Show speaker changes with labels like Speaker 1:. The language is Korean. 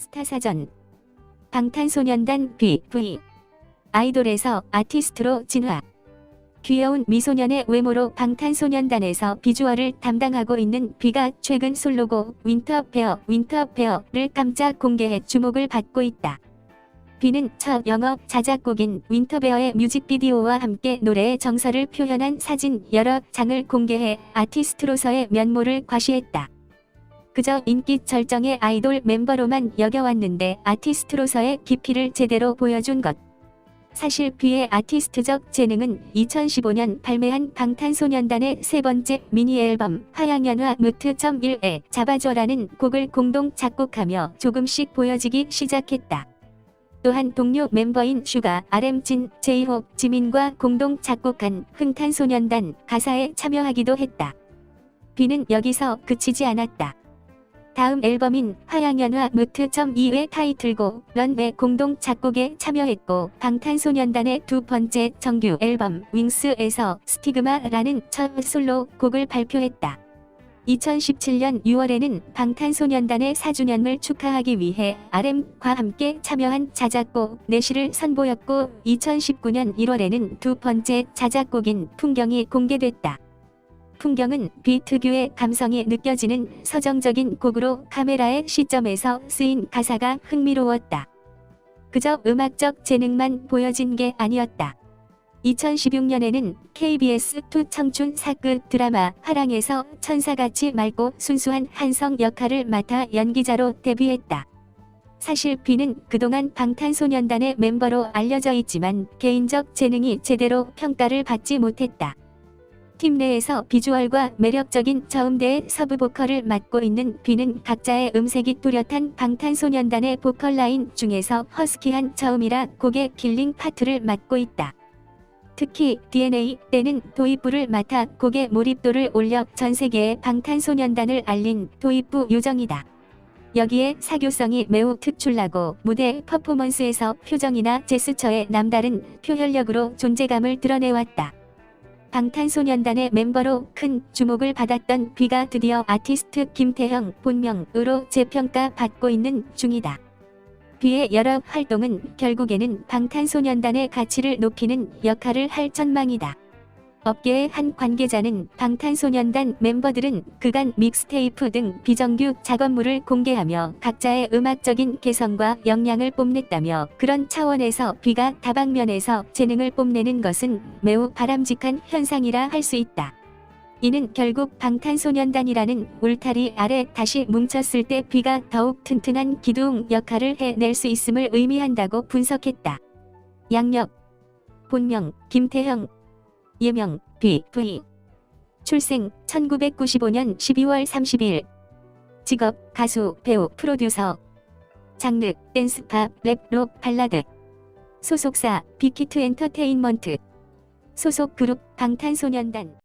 Speaker 1: 스타사전 방탄소년단 B, V 아이돌에서 아티스트로 진화 귀여운 미소년의 외모로 방탄소년단에서 비주얼을 담당하고 있는 B가 최근 솔로곡 윈터페어 윈터페어를 깜짝 공개해 주목을 받고 있다. B는 첫 영업 자작곡인 윈터베어의 뮤직비디오와 함께 노래의 정서를 표현한 사진 여러 장을 공개해 아티스트로서의 면모를 과시했다. 그저 인기 절정의 아이돌 멤버로만 여겨왔는데 아티스트로서의 깊이를 제대로 보여준 것. 사실 B의 아티스트적 재능은 2015년 발매한 방탄소년단의 세 번째 미니 앨범 화양연화 무트.1에 잡아줘라는 곡을 공동 작곡하며 조금씩 보여지기 시작했다. 또한 동료 멤버인 슈가, RM진, 제이홉, 지민과 공동 작곡한 흥탄소년단 가사에 참여하기도 했다. B는 여기서 그치지 않았다. 다음 앨범인 화양연화 무트.2의 타이틀곡 런웨 공동 작곡에 참여했고 방탄소년단의 두 번째 정규 앨범 윙스에서 스티그마라는 첫 솔로 곡을 발표했다. 2017년 6월에는 방탄소년단의 4주년을 축하하기 위해 RM과 함께 참여한 자작곡 내시를 선보였고 2019년 1월에는 두 번째 자작곡인 풍경이 공개됐다. 풍경은 비특유의 감성이 느껴지는 서정적인 곡으로 카메라의 시점에서 쓰인 가사가 흥미로웠다. 그저 음악적 재능만 보여진 게 아니었다. 2016년에는 KBS2 청춘 사극 드라마 화랑에서 천사같이 맑고 순수한 한성 역할을 맡아 연기자로 데뷔했다. 사실 B는 그동안 방탄소년단의 멤버로 알려져 있지만 개인적 재능이 제대로 평가를 받지 못했다. 팀 내에서 비주얼과 매력적인 저음대의 서브 보컬을 맡고 있는 B는 각자의 음색이 뚜렷한 방탄소년단의 보컬 라인 중에서 허스키한 저음이라 곡의 킬링 파트를 맡고 있다. 특히 DNA 때는 도입부를 맡아 곡의 몰입도를 올려 전 세계의 방탄소년단을 알린 도입부 요정이다. 여기에 사교성이 매우 특출나고 무대 퍼포먼스에서 표정이나 제스처의 남다른 표현력으로 존재감을 드러내왔다. 방탄소년단의 멤버로 큰 주목을 받았던 B가 드디어 아티스트 김태형 본명으로 재평가 받고 있는 중이다. B의 여러 활동은 결국에는 방탄소년단의 가치를 높이는 역할을 할 전망이다. 업계의 한 관계자는 방탄소년단 멤버들은 그간 믹스테이프 등 비정규 작업물을 공개하며 각자의 음악적인 개성과 역량을 뽐냈다며 그런 차원에서 B가 다방면에서 재능을 뽐내는 것은 매우 바람직한 현상이라 할 수 있다. 이는 결국 방탄소년단이라는 울타리 아래 다시 뭉쳤을 때 B가 더욱 튼튼한 기둥 역할을 해낼 수 있음을 의미한다고 분석했다. 양력 본명 김태형 예명 B, V 출생 1995년 12월 30일. 직업 가수, 배우, 프로듀서. 장르 댄스 팝, 랩, 록, 발라드. 소속사 빅히트 엔터테인먼트. 소속 그룹 방탄소년단